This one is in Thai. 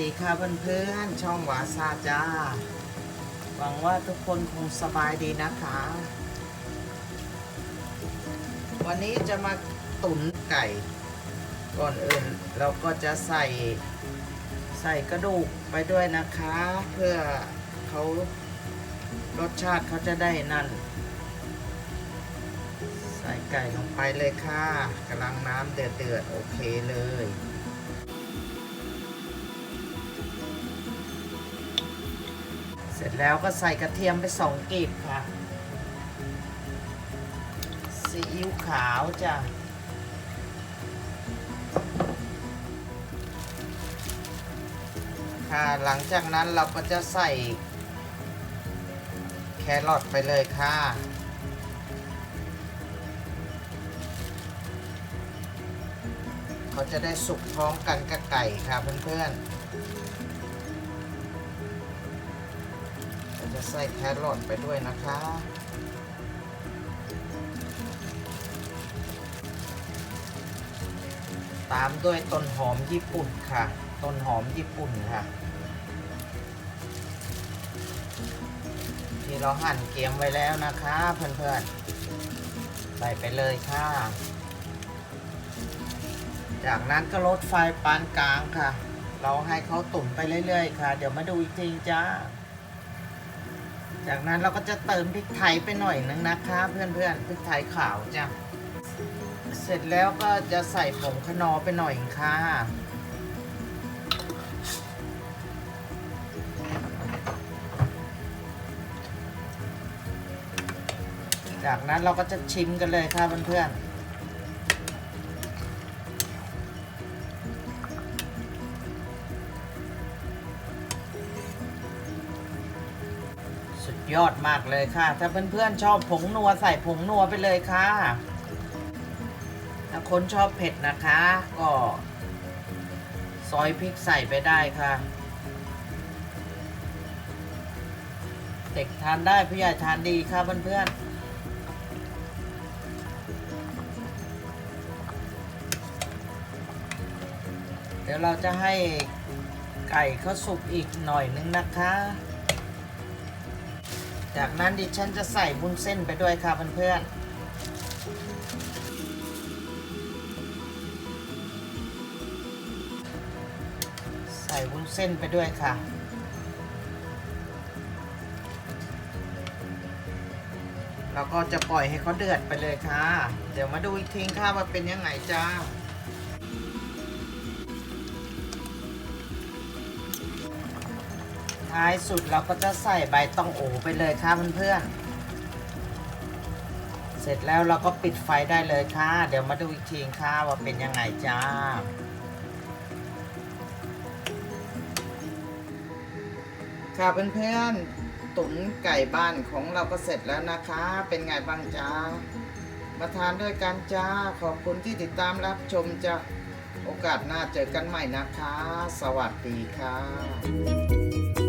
ดีค่ะเพื่อนๆ ช่องวาซาจ้า หวังว่าทุกคนคงสบายดีนะคะ วันนี้จะมาตุ๋นไก่ ก่อนอื่นเราก็จะใส่ใส่กระดูกไปด้วยนะคะ เพื่อเขารสชาติเขาจะได้นั่น ใส่ไก่ลงไปเลยค่ะกำลังน้ำเดือดๆโอเคเลย แล้วก็ใส่กระเทียมไปสองกีบค่ะซีอิ๊วขาวจ้ะค่ะหลังจากนั้นเราก็จะใส่แครอทไปเลยค่ะ เขาจะได้สุกพร้อมกันกับไก่ค่ะเพื่อนๆ จะใส่แครอทไปด้วยนะคะ ตามด้วยต้นหอมญี่ปุ่นค่ะ ต้นหอมญี่ปุ่นค่ะ ที่เราหั่นเกียมไว้แล้วนะคะ เพื่อนๆ ใส่ไปเลยค่ะ จากนั้นก็ลดไฟปานกลางค่ะ เราให้เขาตุ๋นไปเรื่อยๆ ค่ะ เดี๋ยวมาดูอีกทีจ้า จากนั้นเราก็จะเติมพริกไทยไปหน่อยนึงนะคะ เพื่อนๆพริกไทยขาวจ้ะเสร็จแล้วก็จะใส่ผงขนอไปหน่อยค่ะจากนั้นเราก็จะชิมกันเลยค่ะเพื่อนๆ ยอดมากเลยค่ะ ถ้าเพื่อนๆชอบผงนัวใส่ผงนัวไปเลยค่ะ ถ้าคนชอบเผ็ดนะคะ ก็ซอยพริกใส่ไปได้ค่ะ เด็กทานได้ผู้ใหญ่ทานดีค่ะเพื่อนๆเดี๋ยวเราจะให้ไก่เขาสุกอีกหน่อยนึงนะคะ จากนั้นดิฉันจะใส่บุ้นเส้นไปด้วยค่ะเพื่อนๆใส่วุ้นเส้นไปด้วยค่ะ แล้วก็จะปล่อยให้เขาเดือดไปเลยค่ะ เดี๋ยวมาดูอีกทีค่ะว่าเป็นยังไงจ้า ท้ายสุดเราก็จะใส่ใบตองโอไปเลยค่ะเพื่อนๆ เสร็จแล้วเราก็ปิดไฟได้เลยค่ะ เดี๋ยวมาดูอีกทีค่ะว่าเป็นยังไงจ้าค่ะเพื่อนๆตุ๋นไก่บ้านของเราก็เสร็จแล้วนะคะ เป็นไงบ้างจ้ามาทานด้วยกันจ้า ขอบคุณที่ติดตามรับชมจ้าโอกาสหน้าเจอกันใหม่นะคะ สวัสดีค่ะ